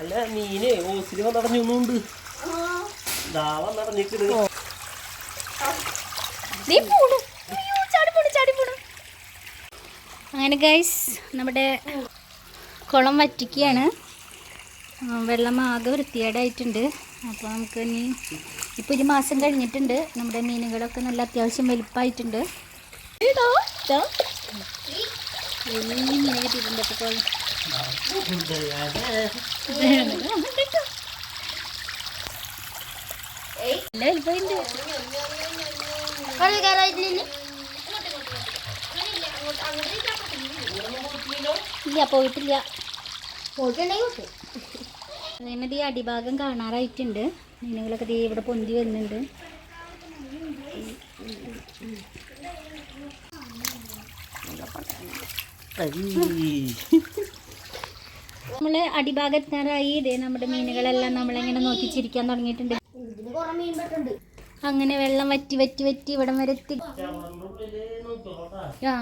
അല്ല മീനെ ദാ നീ പോണു. പോണു, ചാടി പോണു. അങ്ങനെ ഗൈസ് നമ്മുടെ കുളം വറ്റിക്കുകയാണ്. വെള്ളം ആകെ വൃത്തികേടായിട്ടുണ്ട്. അപ്പോൾ നമുക്ക് ഇനി ഇപ്പോൾ ഒരു മാസം കഴിഞ്ഞിട്ടുണ്ട്. നമ്മുടെ മീനുകളൊക്കെ നല്ല അത്യാവശ്യം വലുപ്പമായിട്ടുണ്ട്. വലിയ കിട്ടിയിട്ടുണ്ട്. അപ്പോൾ ഇല്ല പോയിട്ടില്ല ഈ അടിഭാഗം കാണാറായിട്ടുണ്ട്. മീനുകളൊക്കെ ദേ ഇവിടെ പൊന്തി വരുന്നുണ്ട്. നമ്മൾ അടിഭാഗം എത്താറായി ഇതേ നമ്മുടെ മീനുകളെല്ലാം നമ്മളിങ്ങനെ നോക്കി ചിരിക്കാൻ തുടങ്ങിയിട്ടുണ്ട്. അങ്ങനെ വെള്ളം വറ്റി വറ്റി വറ്റി ഇവിടം വരെ എത്തി. ആ.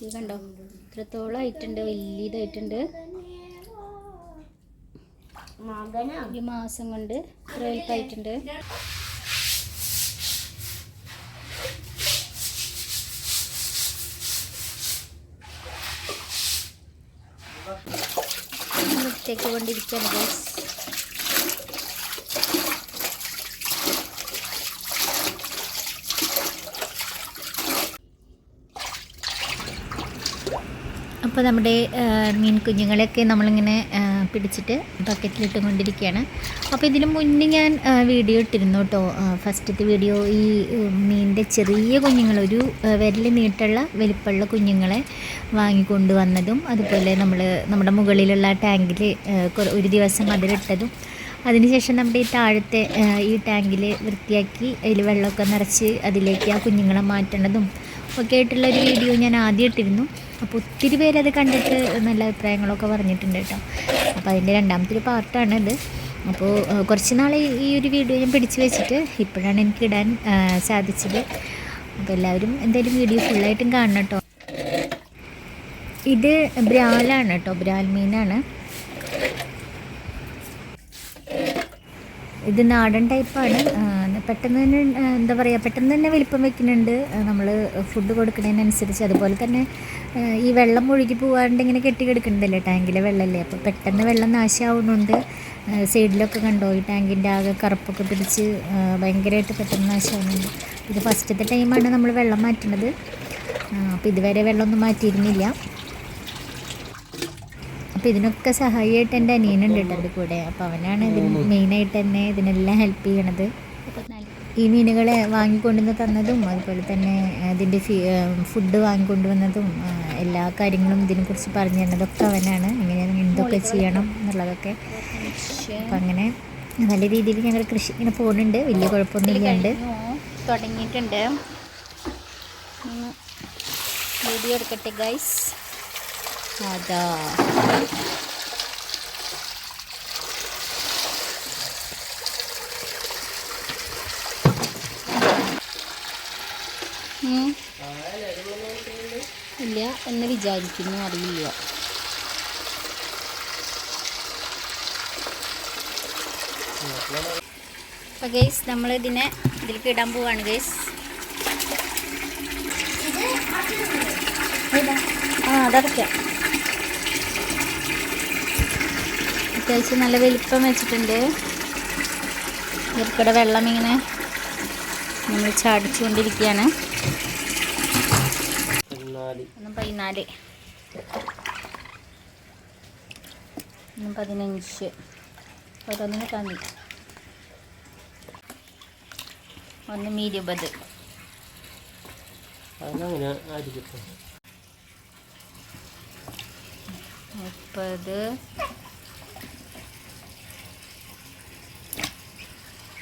ഇത് കണ്ടോ? ഇത്രത്തോളം ആയിട്ടുണ്ട് വലിയ ഇതായിട്ടുണ്ട്. ഒരു മാസം കൊണ്ട് ഇത്ര വലുപ്പമായിട്ടുണ്ട് കൊണ്ടിരിക്കാൻ ഗൈസ് അപ്പോൾ നമ്മുടെ മീൻ കുഞ്ഞുങ്ങളെയൊക്കെ നമ്മളിങ്ങനെ പിടിച്ചിട്ട് ബക്കറ്റിലിട്ട് കൊണ്ടിരിക്കുകയാണ് അപ്പോൾ ഇതിന് മുന്നേ ഞാൻ വീഡിയോ ഇട്ടിരുന്നു കേട്ടോ ഫസ്റ്റത്തെ വീഡിയോ ഈ മീനിന്റെ ചെറിയ കുഞ്ഞുങ്ങൾ ഒരു വിരൽ നീട്ടുള്ള വലിപ്പമുള്ള കുഞ്ഞുങ്ങളെ വാങ്ങിക്കൊണ്ട് വന്നതും അതുപോലെ നമ്മൾ നമ്മുടെ മുകളിലുള്ള ടാങ്കിൽ ഒരു ദിവസം അതിലിട്ടതും അതിനുശേഷം നമ്മുടെ ഈ താഴത്തെ ഈ ടാങ്കിൽ വൃത്തിയാക്കി അതിൽ വെള്ളമൊക്കെ നിറച്ച് അതിലേക്ക് ആ കുഞ്ഞുങ്ങളെ മാറ്റണതും ഒക്കെ ആയിട്ടുള്ള ഒരു വീഡിയോ ഞാൻ ആദ്യം ഇട്ടിരുന്നു. അപ്പോൾ ഒത്തിരി പേരത് കണ്ടിട്ട് നല്ല അഭിപ്രായങ്ങളൊക്കെ പറഞ്ഞിട്ടുണ്ട് കേട്ടോ അപ്പോൾ അതിന്റെ രണ്ടാമത്തെ ഒരു പാർട്ടാണിത് അപ്പോൾ കുറച്ച് നാൾ ഈ ഒരു വീഡിയോ ഞാൻ പിടിച്ചു വെച്ചിട്ട് ഇപ്പോഴാണ് എനിക്ക് ഇടാൻ സാധിച്ചത്. അപ്പോൾ എല്ലാവരും എന്തായാലും വീഡിയോ ഫുള്ളായിട്ടും കാണണം കേട്ടോ. ഇത് ബ്രാലാണ് കേട്ടോ ബ്രാൽ മീനാണ്. ഇത് നാടൻ ടൈപ്പാണ് പെട്ടെന്ന് തന്നെ എന്താ പറയുക പെട്ടെന്ന് തന്നെ വലിപ്പം വെക്കുന്നുണ്ട്. നമ്മൾ ഫുഡ് കൊടുക്കുന്നതിനനുസരിച്ച്. അതുപോലെ തന്നെ ഈ വെള്ളം ഒഴുകി പോകാണ്ട് ഇങ്ങനെ കെട്ടി കിടക്കുന്നുണ്ടല്ലേ ടാങ്കിലെ വെള്ളമല്ലേ അപ്പോൾ പെട്ടെന്ന് വെള്ളം നാശമാവുന്നുണ്ട്. സൈഡിലൊക്കെ കണ്ടോ ഈ ടാങ്കിന്റെ ആകെ കറുപ്പൊക്കെ പിടിച്ച് ഭയങ്കരമായിട്ട് പെട്ടെന്ന് നാശമാവുന്നുണ്ട്. ഇത് ഫസ്റ്റത്തെ ടൈമാണ് നമ്മൾ വെള്ളം മാറ്റുന്നത്. അപ്പോൾ ഇതുവരെ വെള്ളമൊന്നും മാറ്റിയിരുന്നില്ല. അപ്പോൾ ഇതിനൊക്കെ സഹായിയായിട്ട് എന്റെ അനിയനുണ്ട് കേട്ടോ എന്റെ കൂടെ. അപ്പോൾ അവനാണ് ഇതിന് മെയിനായിട്ട് തന്നെ ഇതിനെല്ലാം ഹെൽപ്പ് ചെയ്യണത്. ഈ മീനുകളെ വാങ്ങിക്കൊണ്ടുവന്ന് തന്നതും അതുപോലെ തന്നെ അതിന്റെ ഫുഡ് വാങ്ങിക്കൊണ്ടുവന്നതും എല്ലാ കാര്യങ്ങളും ഇതിനെക്കുറിച്ച് പറഞ്ഞു തന്നതൊക്കെ അവനാണ്. ഇങ്ങനെ എന്തൊക്കെ ചെയ്യണം എന്നുള്ളതൊക്കെ. അപ്പം അങ്ങനെ നല്ല രീതിയിൽ ഞങ്ങൾ കൃഷി ഇങ്ങനെ പോകുന്നുണ്ട്. വലിയ കുഴപ്പമൊന്നും ഇല്ലാണ്ട് തുടങ്ങിയിട്ടുണ്ട് വീഡിയോ എടുക്കട്ടെ ഗൈസ് അതാ. ഇല്ല എന്ന് വിചാരിക്കുന്നു അറിയില്ല. അപ്പൊ ഗൈസ് നമ്മൾ ഇതിനെ ഇതിലേക്ക് ഇടാൻ പോവാണ് ഗൈസ് ആ അതടയ്ക്കാം അത്യാവശ്യം നല്ല വലിപ്പം വെച്ചിട്ടുണ്ട്. ഇവർക്കിടെ വെള്ളം ഇങ്ങനെ നമ്മൾ ചാടിച്ചുകൊണ്ടിരിക്കുകയാണ്. പതിനാല്. പതിനാല്. പതിനഞ്ച്. ഓരോന്നിന് തന്നി. ഒന്ന് ഇരുപത്. മുപ്പത്.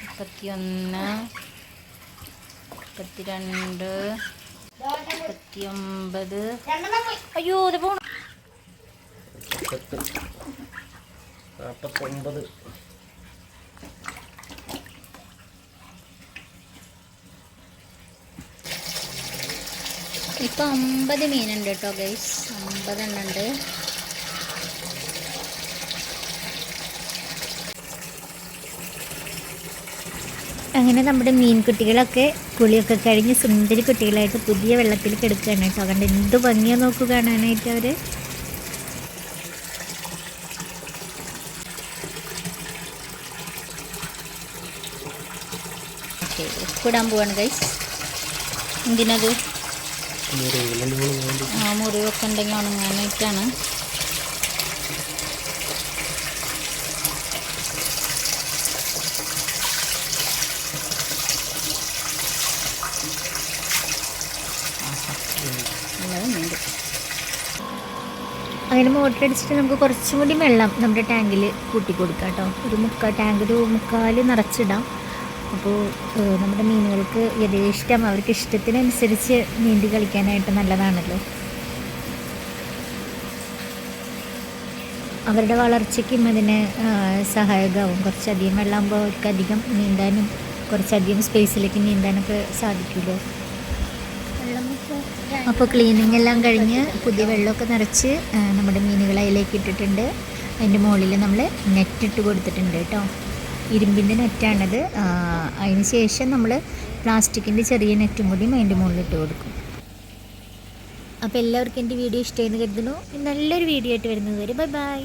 മുപ്പത്തിയൊന്ന്. മുപ്പത്തിരണ്ട്. മുപ്പത്തിയൊമ്പത്. അയ്യോ ഇത് പോണ. നാപ്പത്തൊമ്പത്. നാൽപ്പത്തൊമ്പത് ഇപ്പം അമ്പത് മീനുണ്ട് കേട്ടോ ഗൈസ് അമ്പതെണ്ണം ഉണ്ട്. അങ്ങനെ നമ്മുടെ മീൻ കുട്ടികളൊക്കെ കുളിയൊക്കെ കഴിഞ്ഞ് സുന്ദരി കുട്ടികളായിട്ട് പുതിയ വെള്ളത്തിൽ കിടക്കുകയാണ് കേട്ടോ. കണ്ട് എന്ത് ഭംഗിയാ നോക്കുക കാണാനായിട്ട് അവർ ഉപ്പിടാൻ പോവാണ് കൈ എന്തിനത്? ആ മുറിവൊക്കെ ഉണ്ടെങ്കിൽ ഉണങ്ങാനായിട്ടാണ്. അങ്ങനെ മോട്ടർ അടിച്ചിട്ട് നമുക്ക് കുറച്ചും കൂടി വെള്ളം നമ്മുടെ ടാങ്കിൽ കൂട്ടി കൊടുക്കാം കേട്ടോ. ഒരു മുക്കാ ടാങ്ക് ഒരു മുക്കാൽ നിറച്ചിടാം. അപ്പോൾ നമ്മുടെ മീനുകൾക്ക് യഥേഷ്ടം അവർക്ക് ഇഷ്ടത്തിനനുസരിച്ച് നീന്തി കളിക്കാനായിട്ട് നല്ലതാണല്ലോ. അവരുടെ വളർച്ചയ്ക്കും അതിന് സഹായകമാവും കുറച്ചധികം വെള്ളമാകുമ്പോൾ അവർക്ക് നീന്താനും കുറച്ചധികം സ്പേസിലേക്ക് നീന്താനൊക്കെ സാധിക്കുമല്ലോ. അപ്പോൾ ക്ലീനിങ് എല്ലാം കഴിഞ്ഞ് പുതിയ വെള്ളമൊക്കെ നിറച്ച് നമ്മുടെ മീനുകളെ അതിലേക്ക് ഇട്ടിട്ടുണ്ട്. അതിന്റെ മുകളിൽ നമ്മൾ നെറ്റ് ഇട്ട് കൊടുത്തിട്ടുണ്ട് കേട്ടോ. ഇരുമ്പിന്റെ നെറ്റാണത്. അതിന് ശേഷം നമ്മൾ പ്ലാസ്റ്റിക്കിന്റെ ചെറിയ നെറ്റും കൂടിയും അതിന്റെ മുകളിൽ ഇട്ട് കൊടുക്കും. അപ്പോൾ എല്ലാവർക്കും എന്റെ വീഡിയോ ഇഷ്ടമായെന്ന് കരുതുന്നു. നല്ലൊരു വീഡിയോ ആയിട്ട് വരുന്നത് വരെ ബൈ ബൈ.